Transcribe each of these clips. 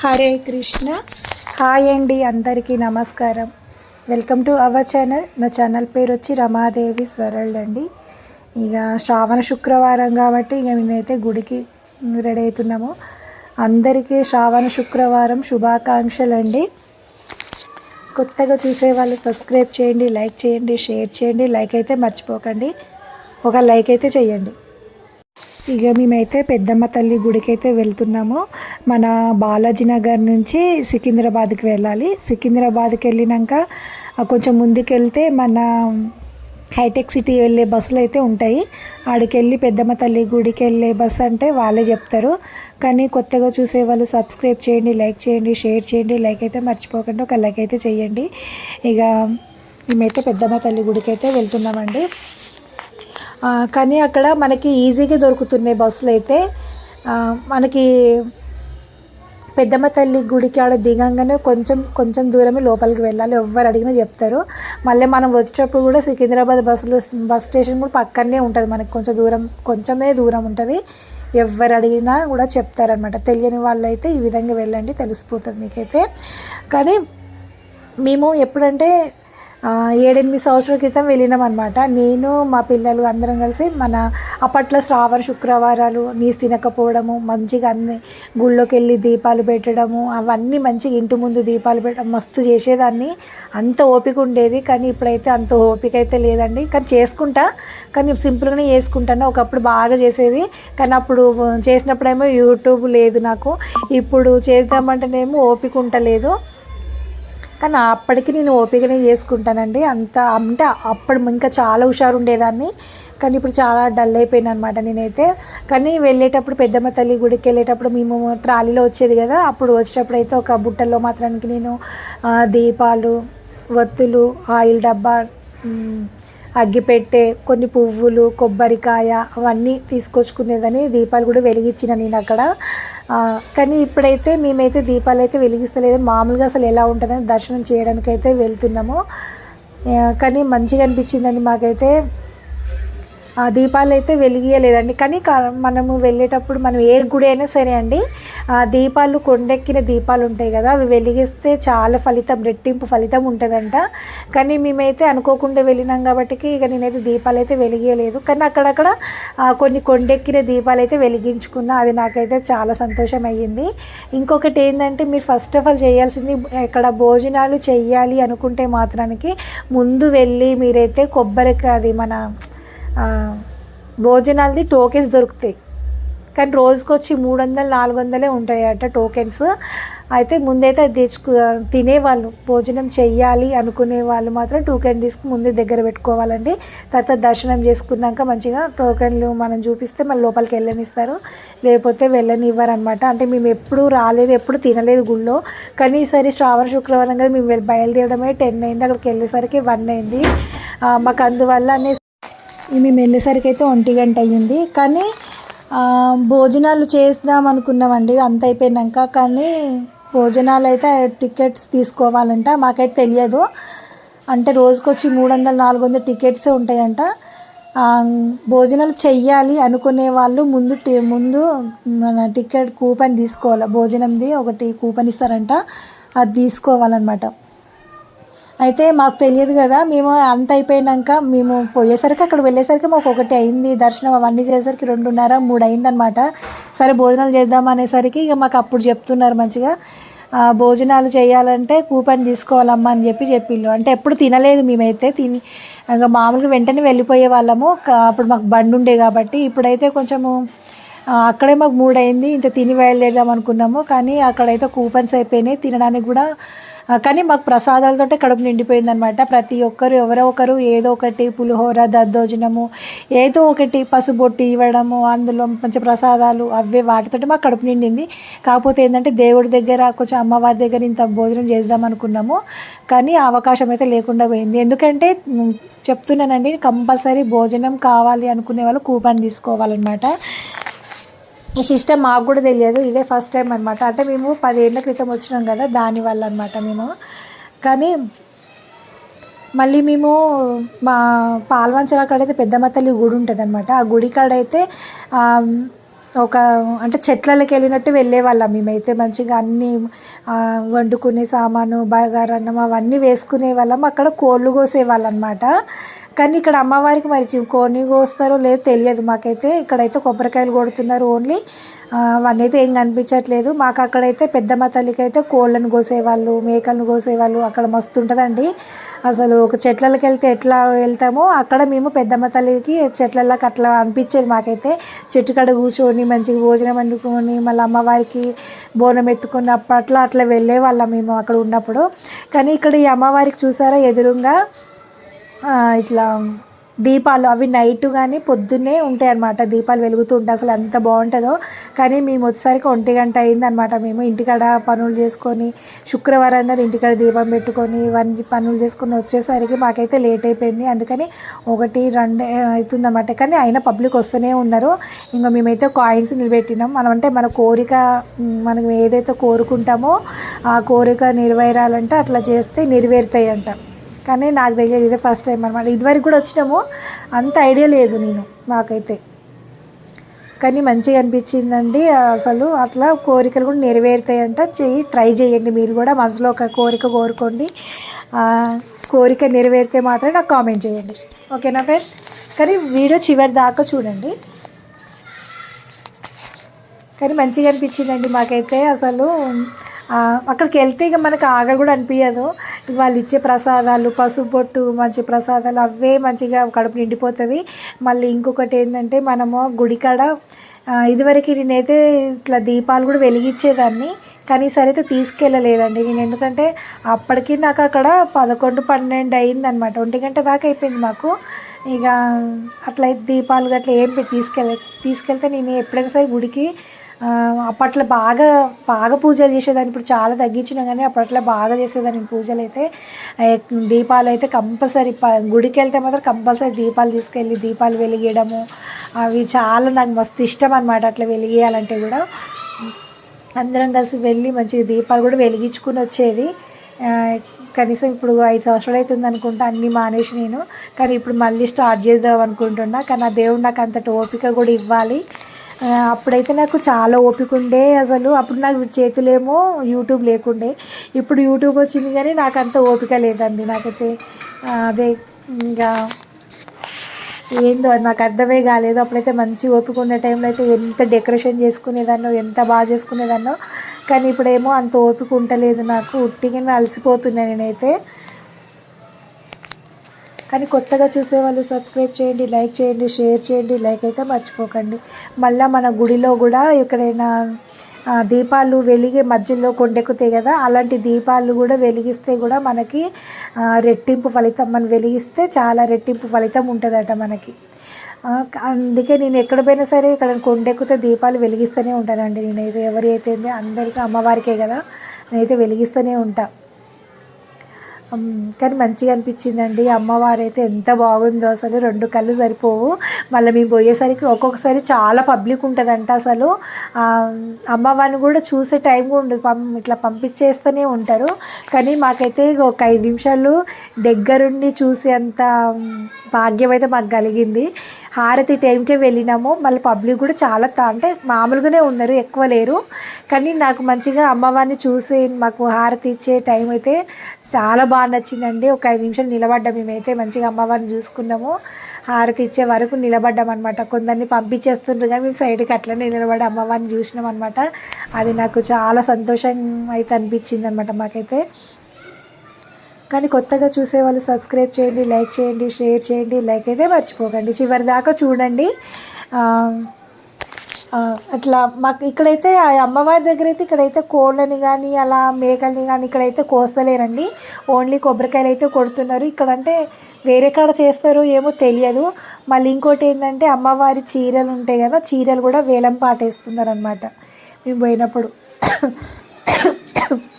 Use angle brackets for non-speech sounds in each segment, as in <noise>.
Hare Krishna. Hi అండి అందరికీ నమస్కారం. Welcome to our channel. నా ఛానల్ పేరు వచ్చి రమాదేవి స్వరల్డ్ అండి. ఇక శ్రావణ శుక్రవారం కాబట్టి ఇక మేమైతే గుడికి రెడీ అవుతున్నాము. అందరికీ శ్రావణ శుక్రవారం శుభాకాంక్షలు అండి. కొత్తగా చూసే వాళ్ళు సబ్స్క్రైబ్ చేయండి లైక్ చేయండి షేర్ చేయండి లైక్ అయితే మర్చిపోకండి. ఒక లైక్ అయితే చేయండి. ఇక మేమైతే పెద్దమ్మ తల్లి గుడికి అయితే వెళ్తున్నాము. మన బాలాజీ నగర్ నుంచి సికింద్రాబాద్కి వెళ్ళాలి. సికింద్రాబాద్కి వెళ్ళినాక కొంచెం ముందుకెళ్తే మన హైటెక్ సిటీ వెళ్ళే బస్సులు అయితే ఉంటాయి. ఆడికెళ్ళి పెద్దమ్మ తల్లి గుడికి వెళ్ళే బస్సు అంటే వాళ్ళే చెప్తారు. కానీ కొత్తగా చూసే వాళ్ళు సబ్స్క్రైబ్ చేయండి లైక్ చేయండి షేర్ చేయండి లైక్ అయితే మర్చిపోకండి ఒక లైక్ అయితే చేయండి. ఇక మేమైతే పెద్దమ్మ తల్లి గుడికి అయితే వెళ్తున్నామండి. కానీ అక్కడ మనకి ఈజీగా దొరుకుతున్నాయి బస్సులు అయితే. మనకి పెద్దమ్మ తల్లి గుడికి ఆడ దిగంగానే కొంచెం కొంచెం దూరమే లోపలికి వెళ్ళాలి. ఎవ్వరు అడిగినా చెప్తారు. మళ్ళీ మనం వచ్చేటప్పుడు కూడా సికింద్రాబాద్ బస్సులు బస్ స్టేషన్ కూడా పక్కనే ఉంటుంది మనకి. కొంచెం దూరం కొంచెమే దూరం ఉంటుంది. ఎవరు అడిగినా కూడా చెప్తారనమాట తెలియని వాళ్ళు అయితే ఈ విధంగా వెళ్ళండి తెలిసిపోతుంది మీకైతే. కానీ మేము ఎప్పుడంటే ఏడెనిమిది సంవత్సరాల క్రితం వెళ్ళినాం అనమాట నేను మా పిల్లలు అందరం కలిసి మన అప్పట్లో శ్రావణ శుక్రవారాలు నీసు తినకపోవడము మంచిగా అన్ని గుళ్ళోకి వెళ్ళి దీపాలు పెట్టడము అవన్నీ మంచిగా ఇంటి ముందు దీపాలు పెట్టడం మస్తు చేసేదాన్ని. అంత ఓపిక ఉండేది కానీ ఇప్పుడైతే అంత ఓపిక అయితే లేదండి. కానీ చేసుకుంటా కానీ సింపుల్గానే చేసుకుంటాను. ఒకప్పుడు బాగా చేసేది కానీ అప్పుడు చేసినప్పుడేమో యూట్యూబ్ లేదు నాకు. ఇప్పుడు చేద్దామంటేనేమో ఓపిక ఉండలేదు. కానీ అప్పటికి నేను ఓపికనే చేసుకుంటానండి. అంత అంటే అప్పుడు ఇంకా చాలా హుషారు ఉండేదాన్ని కానీ ఇప్పుడు చాలా డల్ అయిపోయాను అనమాట నేనైతే. కానీ వెళ్ళేటప్పుడు పెద్దమ్మ తల్లి గుడికి వెళ్ళేటప్పుడు మేము ట్రాలీలో వచ్చేది కదా అప్పుడు వచ్చేటప్పుడు అయితే ఒక బుట్టల్లో మాత్రానికి నేను దీపాలు ఒత్తులు ఆయిల్ డబ్బా అగ్గిపెట్టె కొన్ని పువ్వులు కొబ్బరికాయ అవన్నీ తీసుకొచ్చుకునేదని దీపాలు కూడా వెలిగించిన నేను అక్కడ. కానీ ఇప్పుడైతే మేమైతే దీపాలు అయితే వెలిగిస్తలేదు. మామూలుగా అసలు ఎలా ఉంటుందని దర్శనం చేయడానికి అయితే వెళ్తున్నాము కానీ మంచిగా అనిపించిందండి మాకైతే. దీపాలు అయితే వెలిగియలేదండి. కానీ క- మనము వెళ్ళేటప్పుడు మనం ఏ గుడి అయినా సరే అండి ఆ దీపాలు కొండెక్కిన దీపాలు ఉంటాయి కదా అవి వెలిగిస్తే చాలా ఫలితం రెట్టింపు ఫలితం ఉంటుందంట. కానీ మేమైతే అనుకోకుండా వెళ్ళినాం కాబట్టి ఇక నేనైతే దీపాలు అయితే వెలిగియలేదు. కానీ అక్కడక్కడ కొన్ని కొండెక్కిన దీపాలు అయితే వెలిగించుకున్నా అది నాకైతే చాలా సంతోషం అయ్యింది. ఇంకొకటి ఏంటంటే మీరు ఫస్ట్ ఆఫ్ ఆల్ చేయాల్సింది ఇక్కడ భోజనాలు చేయాలి అనుకుంటే మాత్రానికి ముందు వెళ్ళి మీరైతే కొబ్బరికి అది మన భోజనాలది టోకెన్స్ దొరుకుతాయి. కానీ రోజుకొచ్చి మూడు వందలు నాలుగు వందలే ఉంటాయట టోకెన్స్. అయితే ముందైతే అది తెచ్చుకు తినేవాళ్ళు భోజనం చెయ్యాలి అనుకునే వాళ్ళు మాత్రం టోకెన్ తీసుకుని ముందే దగ్గర పెట్టుకోవాలండి. తర్వాత దర్శనం చేసుకున్నాక మంచిగా టోకెన్లు మనం చూపిస్తే మళ్ళీ లోపలికి వెళ్ళనిస్తారు. లేకపోతే వెళ్ళనివ్వరు అనమాట అంటే మేము ఎప్పుడు రాలేదు ఎప్పుడు తినలేదు గుళ్ళో. కానీ ఈసారి శ్రావణ శుక్రవారం కదా మేము బయలుదేరడమే టెన్ అయింది. అక్కడికి వెళ్ళేసరికి వన్ అయింది. మాకు అందువల్ల అనే మేము వెళ్ళేసరికి అయితే ఒంటి గంట అయ్యింది. కానీ భోజనాలు చేద్దాం అనుకున్నామండి అంత అయిపోయినాక కానీ భోజనాలు అయితే టికెట్స్ తీసుకోవాలంట. మాకైతే తెలియదు. అంటే రోజుకొచ్చి మూడు వందల నాలుగు వందల టికెట్సే ఉంటాయంట. భోజనాలు చెయ్యాలి అనుకునే వాళ్ళు ముందు ముందు మన టికెట్ కూపన్ తీసుకోవాలి. భోజనంది ఒకటి కూపన్ ఇస్తారంట. అది తీసుకోవాలన్నమాట. అయితే మాకు తెలియదు కదా మేము అంత అయిపోయినాక మేము పోయేసరికి అక్కడ వెళ్ళేసరికి మాకు ఒకటి అయింది. దర్శనం అవన్నీ చేసేసరికి రెండున్నర మూడు అయిందనమాట సరే భోజనాలు చేద్దాం అనేసరికి ఇక మాకు అప్పుడు చెప్తున్నారు మంచిగా భోజనాలు చేయాలంటే కూపన్ తీసుకోవాలమ్మా అని చెప్పి చెప్పిళ్ళు. అంటే ఎప్పుడు తినలేదు మేమైతే తిని ఇంకా మామూలుగా వెంటనే వెళ్ళిపోయే వాళ్ళము. అప్పుడు మాకు బండి ఉండే కాబట్టి ఇప్పుడైతే కొంచెము అక్కడే మాకు మూడు అయింది ఇంత తిని బయలుదేరదాం అనుకున్నాము. కానీ అక్కడైతే కూపన్స్ అయిపోయినాయి. తినడానికి కూడా కానీ మాకు ప్రసాదాలతోటే కడుపు నిండిపోయింది అనమాట ప్రతి ఒక్కరు ఎవరో ఒకరు ఏదో ఒకటి పులిహోర దద్దోజనము ఏదో ఒకటి పసుబొట్టి ఇవ్వడము అందులో మంచి ప్రసాదాలు అవే వాటితోటి మాకు కడుపు నిండింది. కాకపోతే ఏంటంటే దేవుడి దగ్గర కొంచెం అమ్మవారి దగ్గర ఇంత భోజనం చేద్దాం అనుకున్నాము. కానీ అవకాశం అయితే లేకుండా పోయింది. ఎందుకంటే చెప్తున్నానండి కంపల్సరీ భోజనం కావాలి అనుకునే వాళ్ళు కూపన్ తీసుకోవాలన్నమాట. ఈ సిస్టమ్ మాకు కూడా తెలియదు. ఇదే ఫస్ట్ టైం అనమాట అంటే మేము పదేళ్ళ క్రితం వచ్చినాం కదా దానివల్ల అనమాట మేము. కానీ మళ్ళీ మేము మా పాల్వంచల కాడ అయితే పెద్దమ్మ తల్లి గుడి ఉంటుంది అనమాట ఆ గుడి కాడైతే ఒక అంటే చెట్లకి వెళ్ళినట్టు వెళ్ళే వాళ్ళం మేమైతే మంచిగా అన్నీ వండుకునే సామాను బగారన్నం అవన్నీ వేసుకునే వాళ్ళం. అక్కడ కోళ్ళు కోసేవాళ్ళు అనమాట కానీ ఇక్కడ అమ్మవారికి మరి చి- కోడిని కోస్తారో లేదో తెలియదు మాకైతే. ఇక్కడైతే కొబ్బరికాయలు కొడుతున్నారు ఓన్లీ. ఆ, అవన్నీ అయితే ఏం కనిపించట్లేదు. మాకు అక్కడైతే పెద్దమ్మ తల్లికి అయితే కోళ్ళను కోసేవాళ్ళు మేకలను కోసేవాళ్ళు అక్కడ మస్తు ఉంటుందండి. అసలు ఒక చెట్లకి వెళ్తే ఎట్లా వెళ్తామో అక్కడ మేము పెద్దమ్మ తల్లికి చెట్లలోకి అట్లా అనిపించేది మాకైతే. చెట్టు కాడ కూర్చొని మంచిగా భోజనం వండుకొని మళ్ళీ అమ్మవారికి బోనం ఎత్తుకున్నప్పట్లో అట్లా వెళ్ళే వాళ్ళం మేము అక్కడ ఉన్నప్పుడు. కానీ ఇక్కడ ఈ అమ్మవారికి చూసారా ఎదురుగా ఇట్లా దీపాలు అవి నైట్ కానీ పొద్దున్నే ఉంటాయి అన్నమాట. దీపాలు వెలుగుతూ అసలు ఎంత బాగుంటుందో. కానీ మేము వచ్చేసరికి ఒంటి గంట అయిందనమాట మేము ఇంటికాడ పనులు చేసుకొని శుక్రవారం కదా ఇంటికాడ దీపం పెట్టుకొని ఇవన్నీ పనులు చేసుకొని వచ్చేసరికి మాకైతే లేట్ అయిపోయింది. అందుకని ఒకటి రెండు అవుతుందన్నమాట. కానీ అయినా పబ్లిక్ వస్తూనే ఉన్నారు. ఇంకా మేమైతే కాయిన్స్ నిలబెట్టినాం. మనం అంటే మన కోరిక మనం ఏదైతే కోరుకుంటామో ఆ కోరిక నెరవేరాలంటే అట్లా చేస్తే నెరవేరుతాయి అంట కానీ నాకు దగ్గర ఇదే ఫస్ట్ టైం అనమాట ఇదివరకు కూడా వచ్చినాము. అంత ఐడియా లేదు నేను నాకైతే కానీ మంచిగా అనిపించిందండి అసలు. అట్లా కోరికలు కూడా నెరవేరుతాయంట. చెయ్యి ట్రై చేయండి మీరు కూడా. మనసులో ఒక కోరిక కోరుకోండి. కోరిక నెరవేరితే మాత్రం నాకు కామెంట్ చేయండి. ఓకేనా ఫ్రెండ్ కానీ వీడియో చివరి దాకా చూడండి. కానీ మంచిగా అనిపించిందండి మాకైతే అసలు. అక్కడికి వెళ్తే ఇక మనకు ఆగ కూడా అనిపించదు. వాళ్ళు ఇచ్చే ప్రసాదాలు పసుపు బొట్టు మంచి ప్రసాదాలు అవే మంచిగా కడుపు నిండిపోతుంది. మళ్ళీ ఇంకొకటి ఏంటంటే మనము గుడికాడ ఇదివరకు నేనైతే ఇట్లా దీపాలు కూడా వెలిగించేదాన్ని కానీ ఈసారి అయితే తీసుకెళ్ళలేదండి. నేను ఎందుకంటే అప్పటికి నాకు అక్కడ పదకొండు పన్నెండు అయిందనమాట ఒంటి గంట దాకా అయిపోయింది మాకు. ఇక అట్లయితే దీపాలు గట్లా ఏం పెట్టి తీసుకెళ్ళ తీసుకెళ్తే నేను ఎప్పుడైనా సరే గుడికి అప్పట్లో బాగా బాగా పూజలు చేసేదాన్ని. ఇప్పుడు చాలా తగ్గించినా కానీ అప్పట్లో బాగా చేసేదాన్ని పూజలు అయితే. దీపాలు అయితే కంపల్సరీ ప గుడికి వెళ్తే మాత్రం కంపల్సరీ దీపాలు తీసుకెళ్ళి దీపాలు వెలిగించడము అవి చాలా నాకు మస్తు ఇష్టం అనమాట అట్లా వెలిగేయాలంటే కూడా. అందరం కలిసి వెళ్ళి మంచిగా దీపాలు కూడా వెలిగించుకుని వచ్చేది. కనీసం ఇప్పుడు ఐదు సంవత్సరాలు అవుతుంది అనుకుంటా అన్నీ మానేసి నేను. కానీ ఇప్పుడు మళ్ళీ స్టార్ట్ చేద్దాం అనుకుంటున్నా. కానీ ఆ దేవుడు నాకు అంతటి ఓపిక కూడా ఇవ్వాలి. అప్పుడైతే నాకు చాలా ఓపిక ఉండే అసలు. అప్పుడు నాకు చేతులేమో యూట్యూబ్ లేకుండే. ఇప్పుడు యూట్యూబ్ వచ్చింది కానీ నాకు అంత ఓపిక లేదండి. నాకైతే అదే ఇంకా ఏందో అది నాకు అర్థమే కాలేదు. అప్పుడైతే మంచి ఓపిక ఉన్న టైంలో అయితే ఎంత డెకరేషన్ చేసుకునేదాన్నో ఎంత బాగా చేసుకునేదాన్నో. కానీ ఇప్పుడేమో అంత ఓపిక ఉండలేదు నాకు. ఉట్టిగా అలసిపోతున్నా నేనైతే. కానీ కొత్తగా చూసే వాళ్ళు సబ్స్క్రైబ్ చేయండి లైక్ చేయండి షేర్ చేయండి లైక్ అయితే మర్చిపోకండి. మళ్ళీ మన గుడిలో కూడా ఎక్కడైనా దీపాలు వెలిగే మధ్యలో కొండెక్కుతాయి కదా అలాంటి దీపాలు కూడా వెలిగిస్తే కూడా మనకి రెట్టింపు ఫలితం మనం వెలిగిస్తే చాలా రెట్టింపు ఫలితం ఉంటుందట మనకి. అందుకే నేను ఎక్కడ పోయినా సరే ఇక్కడ కొండెక్కితే దీపాలు వెలిగిస్తూనే ఉంటానండి. నేనైతే ఎవరైతే అందరికీ అమ్మవారికే కదా నేనైతే వెలిగిస్తూనే ఉంటాను కానీ మంచిగా అనిపించిందండి. అమ్మవారు అయితే ఎంత బాగుందో అసలు రెండు కళ్ళు సరిపోవు. మళ్ళీ మేము పోయేసరికి ఒక్కొక్కసారి చాలా పబ్లిక్ ఉంటుందంట అసలు. అమ్మవారిని కూడా చూసే టైం కూడా ఉండదు. పం ఇట్లా పంపించేస్తూనే ఉంటారు. కానీ మాకైతే ఒక ఐదు నిమిషాలు దగ్గరుండి చూసే అంత భాగ్యం అయితే మాకు కలిగింది. హారతి టైంకే వెళ్ళినాము. మళ్ళీ పబ్లిక్ కూడా చాలా అంటే మామూలుగానే ఉన్నారు ఎక్కువ లేరు. కానీ నాకు మంచిగా అమ్మవారిని చూసి మాకు హారతి ఇచ్చే టైం అయితే చాలా బాగా నచ్చిందండి. ఒక ఐదు నిమిషాలు నిలబడ్డా. మేమైతే మంచిగా అమ్మవారిని చూసుకున్నాము. హారతి ఇచ్చే వరకు నిలబడ్డాం అనమాట కొందరిని పంపించేస్తుండ్రు కానీ మేము సైడ్కి అట్లనే నిలబడి అమ్మవారిని చూసినాం అనమాట అది నాకు చాలా సంతోషం అయితే అనిపించింది అనమాట మాకైతే. కానీ కొత్తగా చూసే వాళ్ళు సబ్స్క్రైబ్ చేయండి లైక్ చేయండి షేర్ చేయండి లైక్ అయితే మర్చిపోకండి. చివరి దాకా చూడండి. అట్లా మాకు ఇక్కడైతే ఆ అమ్మవారి దగ్గర అయితే ఇక్కడైతే కోళ్ళని కానీ అలా మేకల్ని కానీ ఇక్కడైతే కోస్తలేరండి. ఓన్లీ కొబ్బరికాయలు అయితే కొడుతున్నారు. ఇక్కడ అంటే వేరే కాడ చేస్తారో ఏమో తెలియదు. మళ్ళీ ఇంకోటి ఏంటంటే అమ్మవారి చీరలు ఉంటాయి కదా చీరలు కూడా వేలం పాటేస్తున్నారు అనమాట మేము పోయినప్పుడు. <coughs>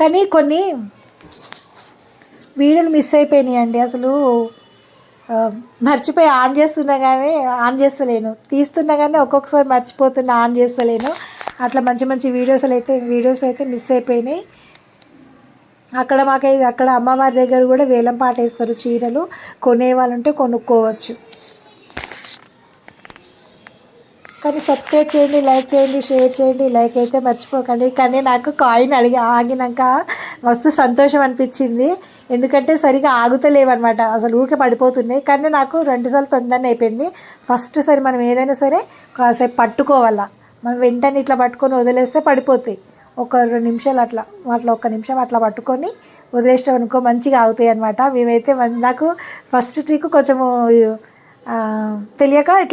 కానీ కొన్ని వీడియోలు మిస్ అయిపోయినాయండి. అసలు మర్చిపోయి ఆన్ చేస్తున్నా కానీ ఆన్ చేస్తలేను. తీస్తున్నా కానీ ఒక్కొక్కసారి మర్చిపోతున్నా ఆన్ చేస్తలేను. అట్లా మంచి మంచి వీడియోస్ అయితే వీడియోస్ అయితే మిస్ అయిపోయినాయి. అక్కడ మాకైతే అక్కడ అమ్మవారి దగ్గర కూడా వేలం పాట వేస్తారు చీరలు. కొనే వాళ్ళుంటే కొనుక్కోవచ్చు. కానీ సబ్స్క్రైబ్ చేయండి లైక్ చేయండి షేర్ చేయండి లైక్ అయితే మర్చిపోకండి. కానీ నాకు కాయిన్ అడిగి ఆగినాక మస్తు సంతోషం అనిపించింది. ఎందుకంటే సరిగా ఆగుతలేవన్నమాట. అసలు ఊరికే పడిపోతున్నాయి. కానీ నాకు రెండుసార్లు తొందరనే అయిపోయింది. ఫస్ట్ సరి మనం ఏదైనా సరే కాసేపు పట్టుకోవాలా. మనం వెంటనే ఇట్లా పట్టుకొని వదిలేస్తే పడిపోతాయి. ఒక రెండు నిమిషాలు అట్లా అట్లా ఒక నిమిషం అట్లా పట్టుకొని వదిలేసాం అనుకో మంచిగా ఆగుతాయి అనమాట మేమైతే మన- నాకు ఫస్ట్ ట్రిక్ కొంచెము తెలియక ఇట్లా